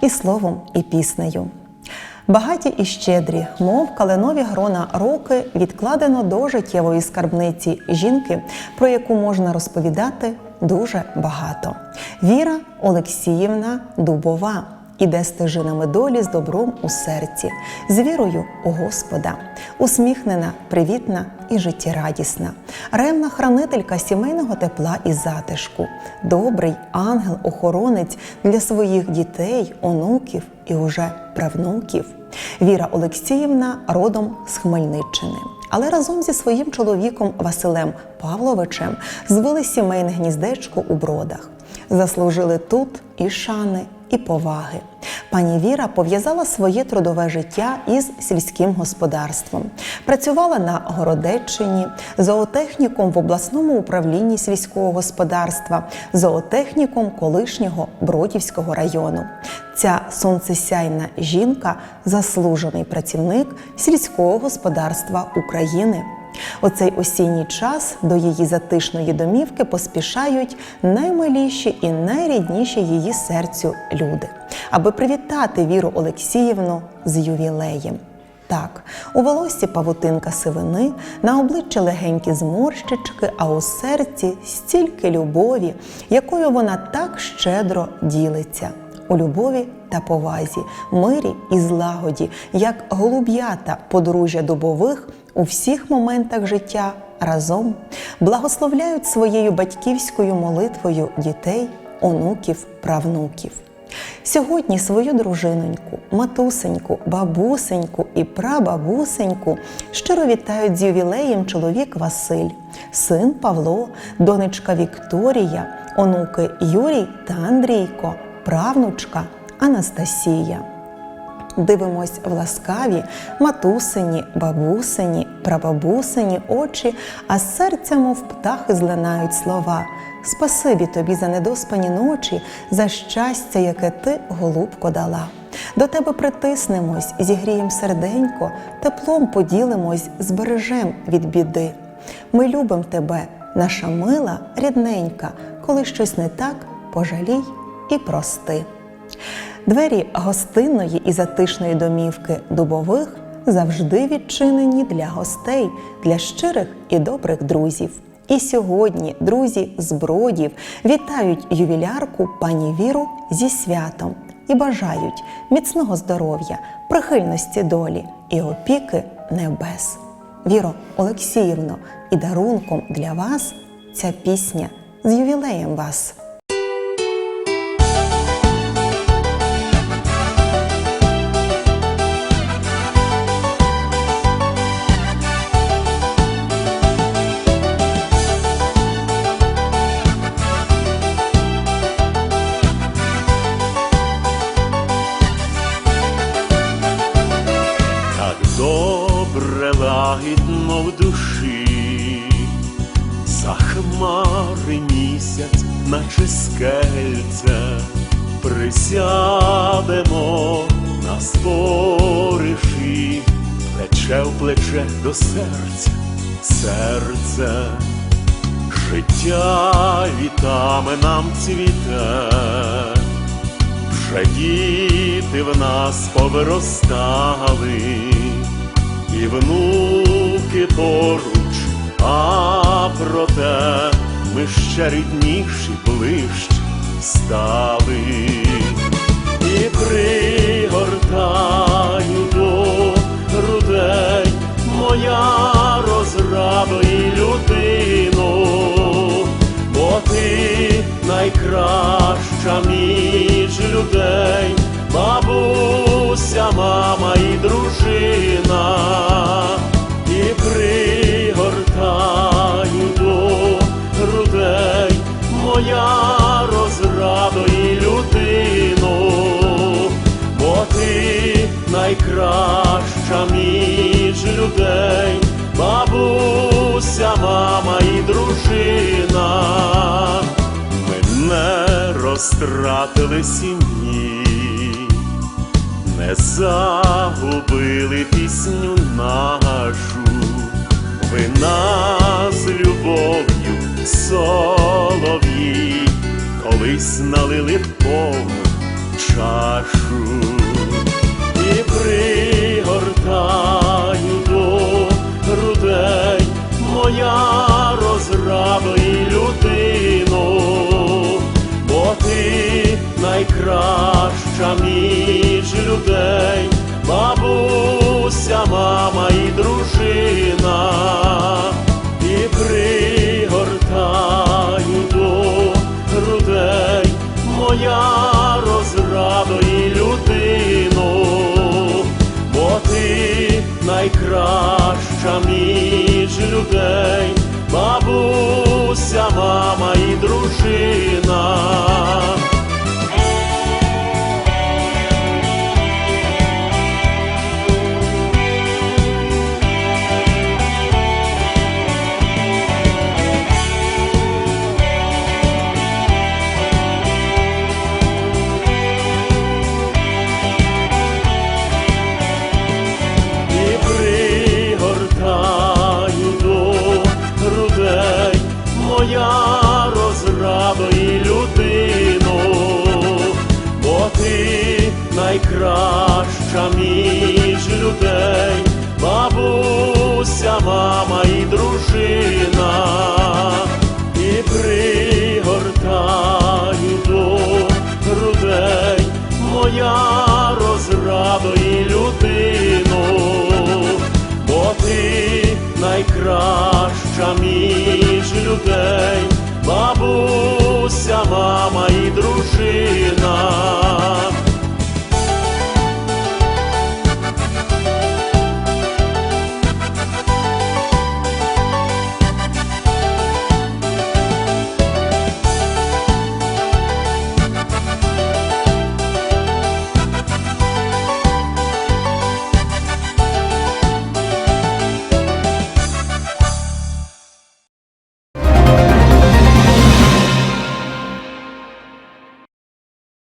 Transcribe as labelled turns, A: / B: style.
A: і словом, і піснею. Багаті і щедрі, мов каленові грона роки, відкладено до життєвої скарбниці жінки, про яку можна розповідати дуже багато. Віра Олексіївна Дубова іде стежинами долі з добром у серці, з вірою у Господа, усміхнена, привітна і життєрадісна, ревна хранителька сімейного тепла і затишку, добрий ангел-охоронець для своїх дітей, онуків і уже правнуків. Віра Олексіївна родом з Хмельниччини. Але разом зі своїм чоловіком Василем Павловичем звели сімейне гніздечко у бродах. Заслужили тут і шани, і поваги. Пані Віра пов'язала своє трудове життя із сільським господарством. Працювала на Городеччині, зоотехніком в обласному управлінні сільського господарства, зоотехніком колишнього Бродівського району. Ця сонцесяйна жінка заслужений працівник сільського господарства України. У цей осінній час до її затишної домівки поспішають наймиліші і найрідніші її серцю люди, аби привітати Віру Олексіївну з ювілеєм. Так, у волосі павутинка сивини, на обличчі легенькі зморщички, а у серці стільки любові, якою вона так щедро ділиться. У любові та повазі, мирі і злагоді, як голуб'ята подружжя дубових у всіх моментах життя разом благословляють своєю батьківською молитвою дітей, онуків, правнуків. Сьогодні свою дружиноньку, матусеньку, бабусеньку і прабабусеньку щиро вітають з ювілеєм чоловік Василь, син Павло, донечка Вікторія, онуки Юрій та Андрійко, правнучка Анастасія. Дивимось в ласкаві матусині, бабусині, прабабусині очі, а з серця, мов птахи, злинають слова. Спасибі тобі за недоспані ночі, за щастя, яке ти, голубко, дала. До тебе притиснемось, зігрієм серденько, теплом поділимось, збережем від біди. Ми любим тебе, наша мила, рідненька, коли щось не так, пожалій і прости. Двері гостинної і затишної домівки дубових завжди відчинені для гостей, для щирих і добрих друзів. І сьогодні друзі з бродів вітають ювілярку пані Віру зі святом і бажають міцного здоров'я, прихильності долі і опіки небес. Віро Олексіївно, і дарунком для вас ця пісня з ювілеєм вас.
B: Добре лагідно в душі, за хмари місяць, наче скельце, присядемо на спориші, плече в плече до серця, серце, життя вітами нам цвіте. Вже діти в нас повиростали, і внуки поруч, а проте ми ще рідніші, ближче стали, і пригортаю до грудей моя розрада і людино. Бо ти найкраща між людей, бабуся, мама і дружина, моя і людино, бо ти найкраща між людей, бабуся, мама і дружина. Ми не розтратили сім'ї, не загубили пісню нашу, ви нас любов'ю колись налили повну нашу і пригортаю до грудей. Моя розраба і людино, бо ти найкраща між людей, бабуся, мама і дружина, між людей, бабуся, мама і дружина. Найкраща між людей, бабуся, мама і дружина, і пригортаю до грудей моя розрада і людино, бо ти найкраща між людей, бабуся, мама і дружина.